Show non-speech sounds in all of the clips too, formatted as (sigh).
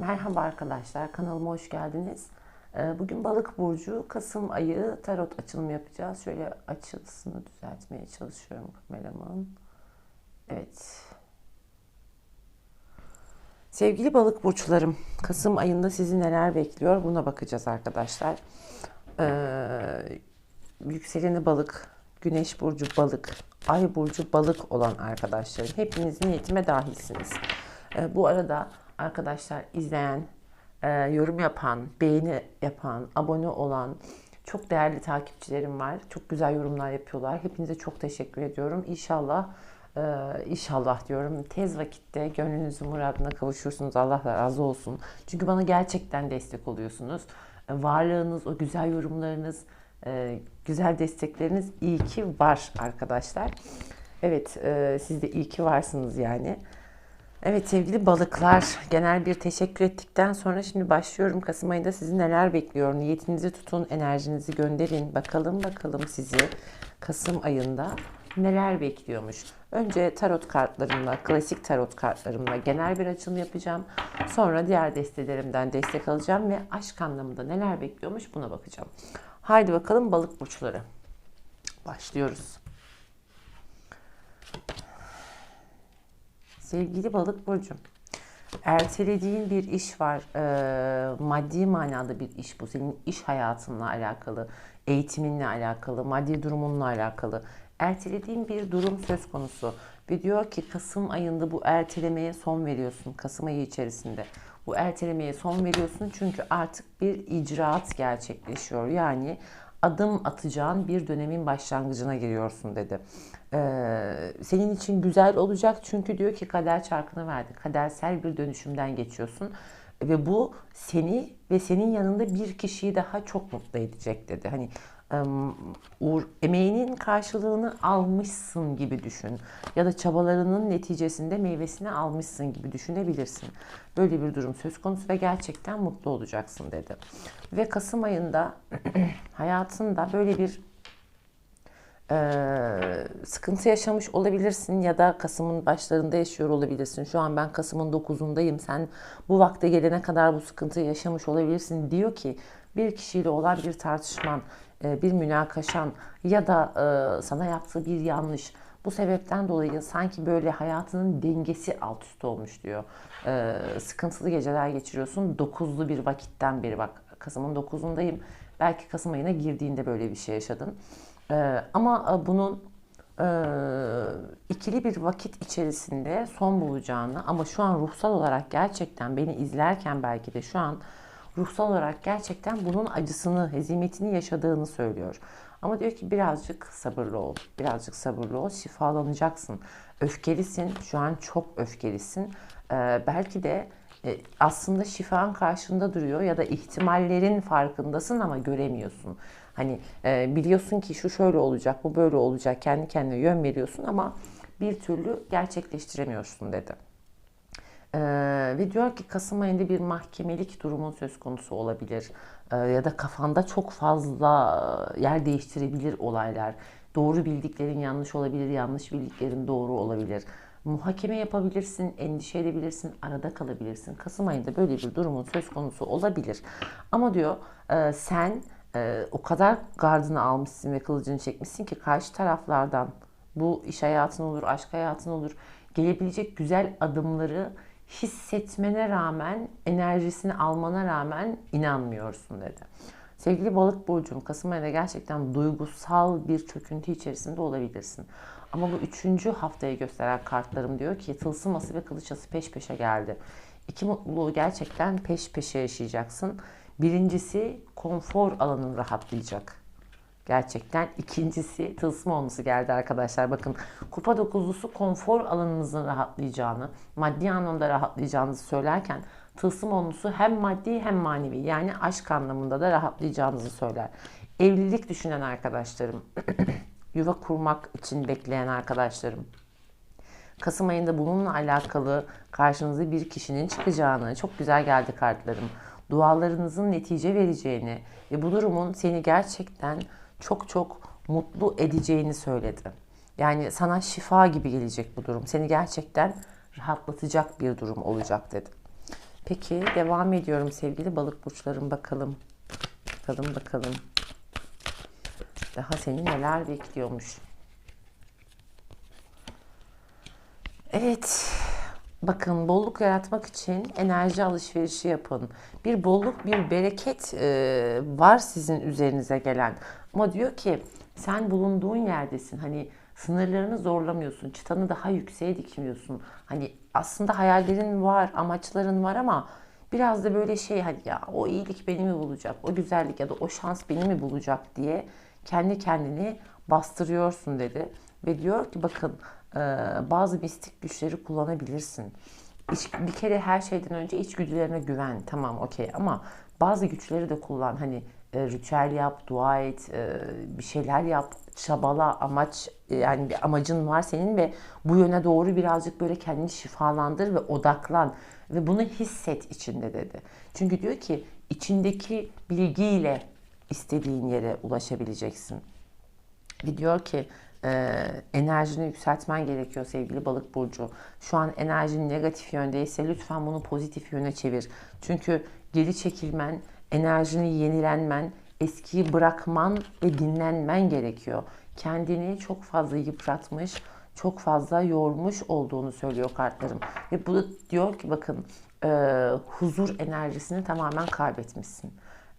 Merhaba arkadaşlar, kanalıma hoş geldiniz. Ee, Bugün Balık Burcu, Kasım ayı tarot açılımı yapacağız. Şöyle açılısını düzeltmeye çalışıyorum kameramın. Evet. Sevgili balık burçlarım, Kasım ayında sizi neler bekliyor buna bakacağız arkadaşlar. Ee, yükseleni balık, güneş burcu balık, ay burcu balık olan arkadaşlarım. Hepiniz niyetime dahilsiniz. Ee, bu arada arkadaşlar izleyen, e, yorum yapan, beğeni yapan, abone olan çok değerli takipçilerim var. Çok güzel yorumlar yapıyorlar. Hepinize çok teşekkür ediyorum. İnşallah e, inşallah diyorum tez vakitte gönlünüzün muradına kavuşursunuz. Allah razı olsun. Çünkü bana gerçekten destek oluyorsunuz. E, varlığınız, o güzel yorumlarınız, e, güzel destekleriniz iyi ki var arkadaşlar. Evet, e, siz de iyi ki varsınız yani. Evet sevgili balıklar, genel bir teşekkür ettikten sonra şimdi başlıyorum. Kasım ayında sizi neler bekliyor? Niyetinizi tutun, enerjinizi gönderin. Bakalım bakalım sizi Kasım ayında neler bekliyormuş. Önce tarot kartlarımla, klasik tarot kartlarımla genel bir açılım yapacağım. Sonra diğer destelerimden destek alacağım ve aşk anlamında neler bekliyormuş buna bakacağım. Haydi bakalım balık burçları. Başlıyoruz. Sevgili balık burcum, ertelediğin bir iş var. Ee, maddi manada bir iş bu. Senin iş hayatınla alakalı, eğitiminle alakalı, maddi durumunla alakalı. Ertelediğin bir durum söz konusu. Ve diyor ki Kasım ayında bu ertelemeye son veriyorsun. Kasım ayı içerisinde. Bu ertelemeye son veriyorsun çünkü artık bir icraat gerçekleşiyor. Yani adım atacağın bir dönemin başlangıcına giriyorsun dedi. Ee, senin için güzel olacak çünkü diyor ki kader çarkını verdi. Kadersel bir dönüşümden geçiyorsun. Ve bu seni ve senin yanında bir kişiyi daha çok mutlu edecek dedi. Hani uğur, emeğinin karşılığını almışsın gibi düşün. Ya da çabalarının neticesinde meyvesini almışsın gibi düşünebilirsin. Böyle bir durum söz konusu ve gerçekten mutlu olacaksın dedi. Ve Kasım ayında (clears throat) hayatında böyle bir sıkıntı yaşamış olabilirsin ya da Kasım'ın başlarında yaşıyor olabilirsin. Şu an ben Kasım'ın 9'undayım. Sen bu vakte gelene kadar bu sıkıntıyı yaşamış olabilirsin diyor ki bir kişiyle olan bir tartışman, e, bir münakaşan ya da e, sana yaptığı bir yanlış bu sebepten dolayı sanki böyle hayatının dengesi alt üst olmuş diyor. E, sıkıntılı geceler geçiriyorsun. Dokuzlu bir vakitten beri bak Kasım'ın dokuzundayım. Belki Kasım ayına girdiğinde böyle bir şey yaşadın. Ama bunun ikili bir vakit içerisinde son bulacağını ama şu an ruhsal olarak gerçekten beni izlerken belki de şu an ruhsal olarak gerçekten bunun acısını, hezimetini yaşadığını söylüyor. Ama diyor ki birazcık sabırlı ol. Birazcık sabırlı ol. Şifalanacaksın. Öfkelisin. Şu an çok öfkelisin. Ee, belki de e, aslında şifan karşında duruyor ya da ihtimallerin farkındasın ama göremiyorsun. Hani e, biliyorsun ki şu şöyle olacak, bu böyle olacak. Kendi kendine yön veriyorsun ama bir türlü gerçekleştiremiyorsun dedi. Ee, ve diyor ki Kasım ayında bir mahkemelik durumun söz konusu olabilir. Ee, ya da kafanda çok fazla yer değiştirebilir olaylar. Doğru bildiklerin yanlış olabilir, yanlış bildiklerin doğru olabilir. Muhakeme yapabilirsin, endişe edebilirsin, arada kalabilirsin. Kasım ayında böyle bir durumun söz konusu olabilir. Ama diyor e, sen e, o kadar gardını almışsın ve kılıcını çekmişsin ki karşı taraflardan bu iş hayatın olur, aşk hayatın olur gelebilecek güzel adımları hissetmene rağmen, enerjisini almana rağmen inanmıyorsun dedi. Sevgili balık burcum, Kasım ayında gerçekten duygusal bir çöküntü içerisinde olabilirsin. Ama bu üçüncü haftayı gösteren kartlarım diyor ki tılsım ası ve kılıç ası peş peşe geldi. İki mutluluğu gerçekten peş peşe yaşayacaksın. Birincisi konfor alanın rahatlayacak. Gerçekten ikincisi tılsım olması geldi arkadaşlar. Bakın kupa dokuzlusu konfor alanınızın rahatlayacağını, maddi anlamda rahatlayacağınızı söylerken tılsım olması hem maddi hem manevi yani aşk anlamında da rahatlayacağınızı söyler. Evlilik düşünen arkadaşlarım, (clears throat) yuva kurmak için bekleyen arkadaşlarım, Kasım ayında bununla alakalı karşınıza bir kişinin çıkacağını, çok güzel geldi kartlarım. Dualarınızın netice vereceğini ve bu durumun seni gerçekten çok çok mutlu edeceğini söyledi. Yani sana şifa gibi gelecek bu durum. Seni gerçekten rahatlatacak bir durum olacak dedi. Peki devam ediyorum sevgili balık burçlarım bakalım. Bakalım bakalım. Daha seni neler bekliyormuş. Evet. Bakın bolluk yaratmak için enerji alışverişi yapın. Bir bolluk, bir bereket e, var sizin üzerinize gelen. Ama diyor ki sen bulunduğun yerdesin. Hani sınırlarını zorlamıyorsun. Çıtanı daha yükseğe dikmiyorsun. Hani aslında hayallerin var, amaçların var ama biraz da böyle şey hadi ya o iyilik beni mi bulacak, o güzellik ya da o şans beni mi bulacak diye kendi kendini bastırıyorsun dedi. Ve diyor ki bakın e, bazı mistik güçleri kullanabilirsin. Bir kere her şeyden önce içgüdülerine güven. Tamam okey ama bazı güçleri de kullan. Hani e, ritüel yap, dua et, e, bir şeyler yap, çabala, amaç yani bir amacın var senin ve bu yöne doğru birazcık böyle kendini şifalandır ve odaklan ve bunu hisset içinde dedi. Çünkü diyor ki içindeki bilgiyle istediğin yere ulaşabileceksin. Ve diyor ki e, enerjini yükseltmen gerekiyor sevgili balık burcu. Şu an enerjin negatif yöndeyse lütfen bunu pozitif yöne çevir. Çünkü geri çekilmen, enerjini yenilenmen, eskiyi bırakman ve dinlenmen gerekiyor. Kendini çok fazla yıpratmış, çok fazla yormuş olduğunu söylüyor kartlarım. Ve bu da diyor ki bakın e, huzur enerjisini tamamen kaybetmişsin.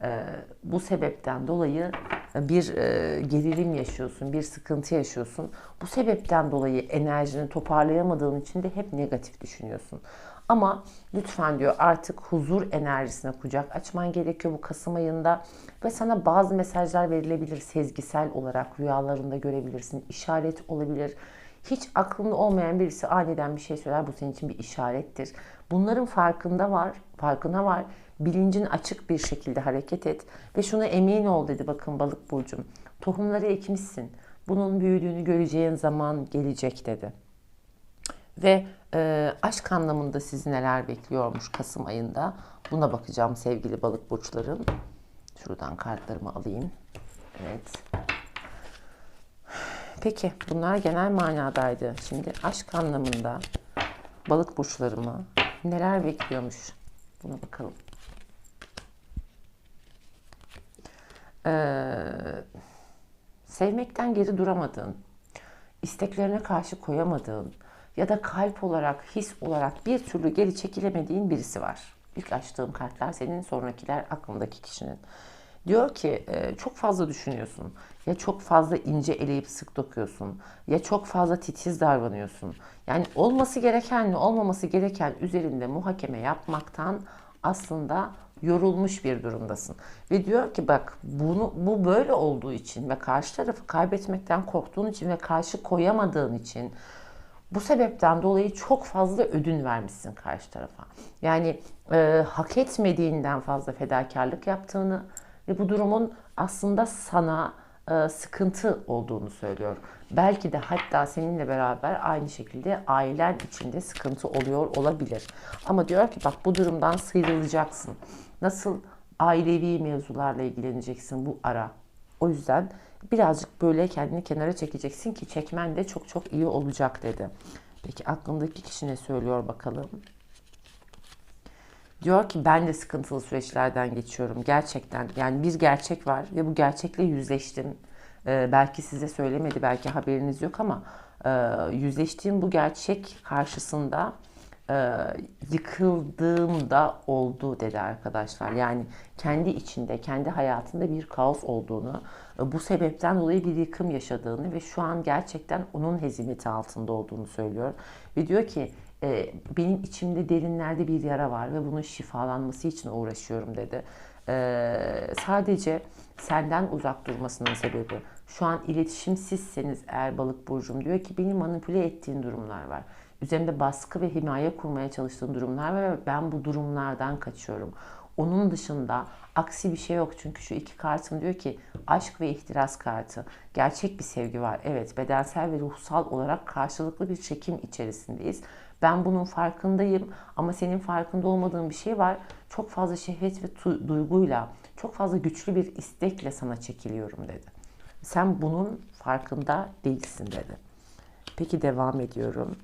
E, bu sebepten dolayı bir e, gerilim yaşıyorsun, bir sıkıntı yaşıyorsun. Bu sebepten dolayı enerjini toparlayamadığın için de hep negatif düşünüyorsun. Ama lütfen diyor artık huzur enerjisine kucak açman gerekiyor bu Kasım ayında. Ve sana bazı mesajlar verilebilir sezgisel olarak rüyalarında görebilirsin. işaret olabilir. Hiç aklında olmayan birisi aniden bir şey söyler bu senin için bir işarettir. Bunların farkında var, farkına var. Bilincin açık bir şekilde hareket et ve şuna emin ol dedi bakın balık burcum. Tohumları ekmişsin. Bunun büyüdüğünü göreceğin zaman gelecek dedi. Ve e, aşk anlamında sizi neler bekliyormuş Kasım ayında. Buna bakacağım sevgili balık burçlarım. Şuradan kartlarımı alayım. Evet. Peki bunlar genel manadaydı. Şimdi aşk anlamında balık burçlarımı neler bekliyormuş? Buna bakalım. Ee, sevmekten geri duramadığın, isteklerine karşı koyamadığın ya da kalp olarak, his olarak bir türlü geri çekilemediğin birisi var. İlk açtığım kartlar senin, sonrakiler aklındaki kişinin. Diyor ki e, çok fazla düşünüyorsun. Ya çok fazla ince eleyip sık dokuyorsun. Ya çok fazla titiz davranıyorsun. Yani olması gerekenle olmaması gereken üzerinde muhakeme yapmaktan aslında yorulmuş bir durumdasın. Ve diyor ki bak bunu bu böyle olduğu için ve karşı tarafı kaybetmekten korktuğun için ve karşı koyamadığın için bu sebepten dolayı çok fazla ödün vermişsin karşı tarafa. Yani e, hak etmediğinden fazla fedakarlık yaptığını ve bu durumun aslında sana e, sıkıntı olduğunu söylüyor. Belki de hatta seninle beraber aynı şekilde ailen içinde sıkıntı oluyor olabilir. Ama diyor ki bak bu durumdan sıyrılacaksın. Nasıl ailevi mevzularla ilgileneceksin bu ara. O yüzden birazcık böyle kendini kenara çekeceksin ki çekmen de çok çok iyi olacak dedi. Peki aklındaki kişi ne söylüyor bakalım. Diyor ki ben de sıkıntılı süreçlerden geçiyorum gerçekten. Yani bir gerçek var ve bu gerçekle yüzleştim. Ee, belki size söylemedi, belki haberiniz yok ama e, yüzleştiğim bu gerçek karşısında e, yıkıldığımda oldu dedi arkadaşlar. Yani kendi içinde, kendi hayatında bir kaos olduğunu, e, bu sebepten dolayı bir yıkım yaşadığını ve şu an gerçekten onun hezimeti altında olduğunu söylüyor. Ve diyor ki e, benim içimde derinlerde bir yara var ve bunun şifalanması için uğraşıyorum dedi. E, sadece senden uzak durmasının sebebi şu an iletişimsizseniz eğer balık burcum diyor ki beni manipüle ettiğin durumlar var. Üzerimde baskı ve himaye kurmaya çalıştığın durumlar ve ben bu durumlardan kaçıyorum. Onun dışında aksi bir şey yok. Çünkü şu iki kartım diyor ki aşk ve ihtiras kartı. Gerçek bir sevgi var. Evet bedensel ve ruhsal olarak karşılıklı bir çekim içerisindeyiz. Ben bunun farkındayım ama senin farkında olmadığın bir şey var. Çok fazla şehvet ve duyguyla, çok fazla güçlü bir istekle sana çekiliyorum dedi. Sen bunun farkında değilsin dedi. Peki devam ediyorum.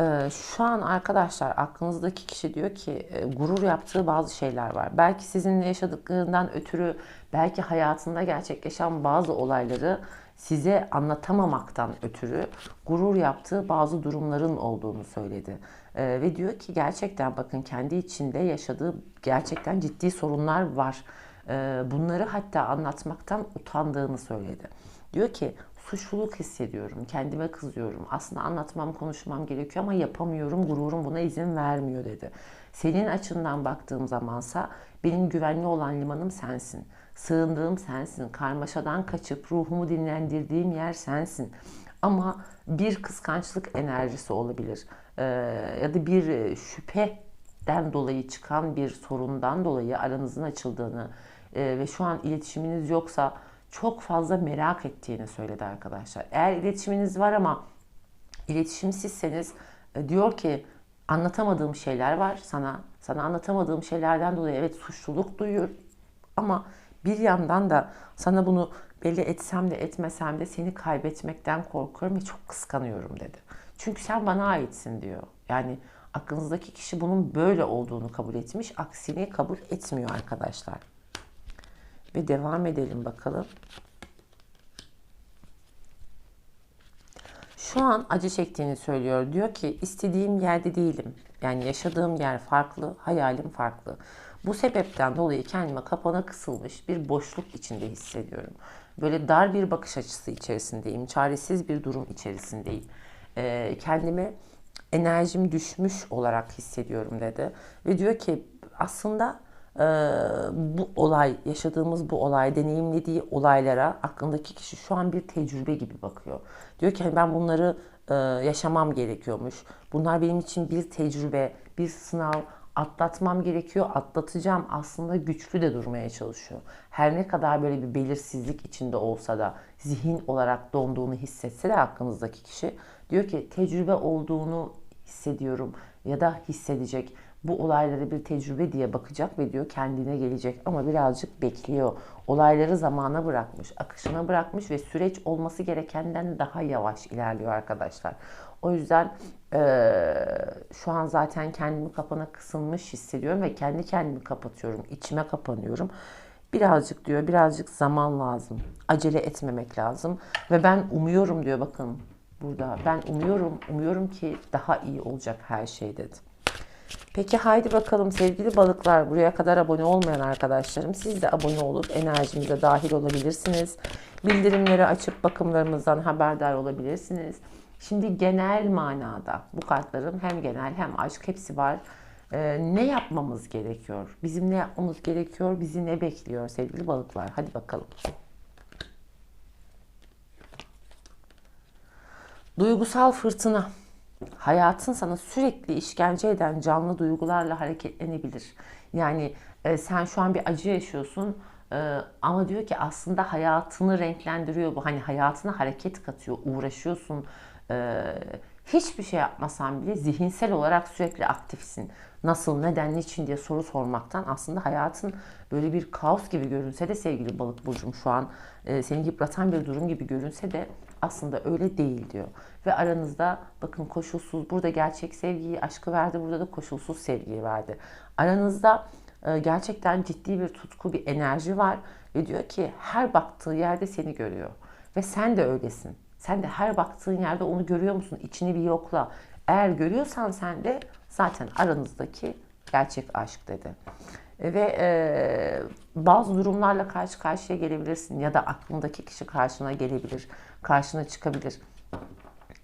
Ee, şu an arkadaşlar aklınızdaki kişi diyor ki e, gurur yaptığı bazı şeyler var. Belki sizinle yaşadıklarından ötürü, belki hayatında gerçekleşen bazı olayları size anlatamamaktan ötürü gurur yaptığı bazı durumların olduğunu söyledi. Ee, ve diyor ki gerçekten bakın kendi içinde yaşadığı gerçekten ciddi sorunlar var. Ee, bunları hatta anlatmaktan utandığını söyledi. Diyor ki suçluluk hissediyorum, kendime kızıyorum. Aslında anlatmam, konuşmam gerekiyor ama yapamıyorum, gururum buna izin vermiyor dedi. Senin açından baktığım zamansa benim güvenli olan limanım sensin. Sığındığım sensin. Karmaşadan kaçıp ruhumu dinlendirdiğim yer sensin. Ama bir kıskançlık enerjisi olabilir. Ee, ya da bir şüpheden dolayı çıkan bir sorundan dolayı aranızın açıldığını e, ve şu an iletişiminiz yoksa çok fazla merak ettiğini söyledi arkadaşlar. Eğer iletişiminiz var ama iletişimsizseniz e, diyor ki anlatamadığım şeyler var sana. Sana anlatamadığım şeylerden dolayı evet suçluluk duyuyor ama bir yandan da sana bunu belli etsem de etmesem de seni kaybetmekten korkuyorum ve çok kıskanıyorum dedi. Çünkü sen bana aitsin diyor. Yani aklınızdaki kişi bunun böyle olduğunu kabul etmiş, aksini kabul etmiyor arkadaşlar. Ve devam edelim bakalım. Şu an acı çektiğini söylüyor. Diyor ki istediğim yerde değilim. Yani yaşadığım yer farklı, hayalim farklı. Bu sebepten dolayı kendime kapana kısılmış bir boşluk içinde hissediyorum. Böyle dar bir bakış açısı içerisindeyim. Çaresiz bir durum içerisindeyim. Ee, kendimi enerjim düşmüş olarak hissediyorum dedi. Ve diyor ki aslında e, bu olay, yaşadığımız bu olay, deneyimlediği olaylara aklındaki kişi şu an bir tecrübe gibi bakıyor. Diyor ki hani ben bunları e, yaşamam gerekiyormuş. Bunlar benim için bir tecrübe, bir sınav, atlatmam gerekiyor, atlatacağım. Aslında güçlü de durmaya çalışıyor. Her ne kadar böyle bir belirsizlik içinde olsa da zihin olarak donduğunu hissetse de aklınızdaki kişi diyor ki tecrübe olduğunu hissediyorum ya da hissedecek bu olaylara bir tecrübe diye bakacak ve diyor kendine gelecek ama birazcık bekliyor. Olayları zamana bırakmış, akışına bırakmış ve süreç olması gerekenden daha yavaş ilerliyor arkadaşlar. O yüzden e, şu an zaten kendimi kapana kısılmış hissediyorum ve kendi kendimi kapatıyorum, içime kapanıyorum. Birazcık diyor, birazcık zaman lazım. Acele etmemek lazım. Ve ben umuyorum diyor bakın burada. Ben umuyorum, umuyorum ki daha iyi olacak her şey dedi. Peki haydi bakalım sevgili balıklar buraya kadar abone olmayan arkadaşlarım siz de abone olup enerjimize dahil olabilirsiniz. Bildirimleri açıp bakımlarımızdan haberdar olabilirsiniz. Şimdi genel manada bu kartların hem genel hem aşk hepsi var. Ee, ne yapmamız gerekiyor? Bizim ne yapmamız gerekiyor? Bizi ne bekliyor sevgili balıklar? Hadi bakalım. Duygusal fırtına. Hayatın sana sürekli işkence eden canlı duygularla hareketlenebilir. Yani e, sen şu an bir acı yaşıyorsun e, ama diyor ki aslında hayatını renklendiriyor bu. Hani hayatına hareket katıyor, uğraşıyorsun. E, hiçbir şey yapmasan bile zihinsel olarak sürekli aktifsin. Nasıl, neden, niçin diye soru sormaktan aslında hayatın böyle bir kaos gibi görünse de sevgili balık burcum şu an e, seni yıpratan bir durum gibi görünse de aslında öyle değil diyor. Ve aranızda bakın koşulsuz burada gerçek sevgiyi, aşkı verdi. Burada da koşulsuz sevgiyi verdi. Aranızda e, gerçekten ciddi bir tutku, bir enerji var. Ve diyor ki her baktığı yerde seni görüyor. Ve sen de öylesin. Sen de her baktığın yerde onu görüyor musun? İçini bir yokla. Eğer görüyorsan sen de zaten aranızdaki gerçek aşk dedi. Ve e, bazı durumlarla karşı karşıya gelebilirsin ya da aklındaki kişi karşına gelebilir, karşına çıkabilir.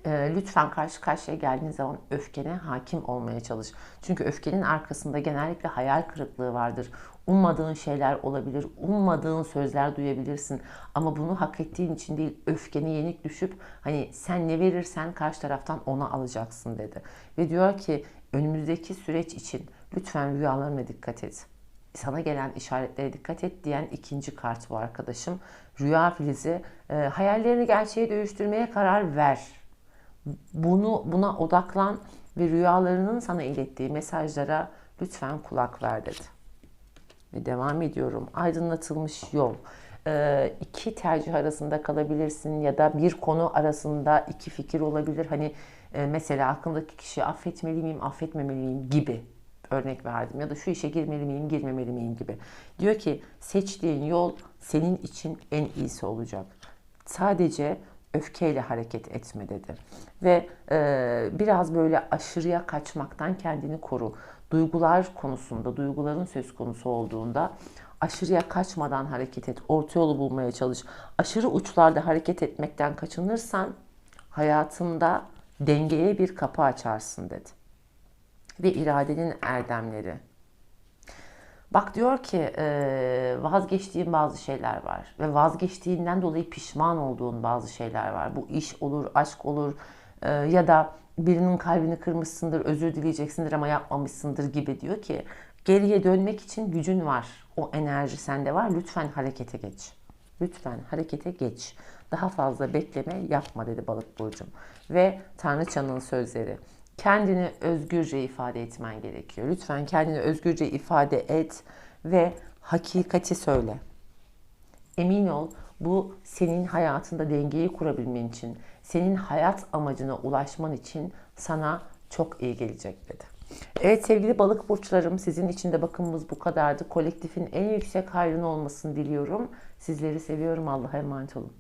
E, lütfen karşı karşıya geldiğin zaman öfkene hakim olmaya çalış. Çünkü öfkenin arkasında genellikle hayal kırıklığı vardır. Ummadığın şeyler olabilir, ummadığın sözler duyabilirsin. Ama bunu hak ettiğin için değil, öfkene yenik düşüp hani sen ne verirsen karşı taraftan ona alacaksın dedi. Ve diyor ki önümüzdeki süreç için lütfen rüyalarına dikkat et sana gelen işaretlere dikkat et diyen ikinci kart bu arkadaşım. Rüya filizi. E, hayallerini gerçeğe dönüştürmeye karar ver. Bunu buna odaklan ve rüyalarının sana ilettiği mesajlara lütfen kulak ver dedi. Ve devam ediyorum. Aydınlatılmış yol. E, iki tercih arasında kalabilirsin ya da bir konu arasında iki fikir olabilir. Hani E, mesela aklımdaki kişiyi affetmeli miyim, affetmemeli miyim gibi örnek verdim. Ya da şu işe girmeli miyim, girmemeli miyim gibi. Diyor ki seçtiğin yol senin için en iyisi olacak. Sadece öfkeyle hareket etme dedi. Ve e, biraz böyle aşırıya kaçmaktan kendini koru. Duygular konusunda, duyguların söz konusu olduğunda aşırıya kaçmadan hareket et. Orta yolu bulmaya çalış. Aşırı uçlarda hareket etmekten kaçınırsan hayatında dengeye bir kapı açarsın dedi. Ve iradenin erdemleri. Bak diyor ki e, vazgeçtiğin bazı şeyler var ve vazgeçtiğinden dolayı pişman olduğun bazı şeyler var. Bu iş olur, aşk olur e, ya da birinin kalbini kırmışsındır, özür dileyeceksindir ama yapmamışsındır gibi diyor ki geriye dönmek için gücün var. O enerji sende var. Lütfen harekete geç. Lütfen harekete geç. Daha fazla bekleme yapma dedi balık burcum. Ve Tanrıçanın sözleri. Kendini özgürce ifade etmen gerekiyor. Lütfen kendini özgürce ifade et ve hakikati söyle. Emin ol bu senin hayatında dengeyi kurabilmen için, senin hayat amacına ulaşman için sana çok iyi gelecek dedi. Evet sevgili balık burçlarım sizin için de bakımımız bu kadardı. Kolektifin en yüksek hayrını olmasını diliyorum. Sizleri seviyorum. Allah'a emanet olun.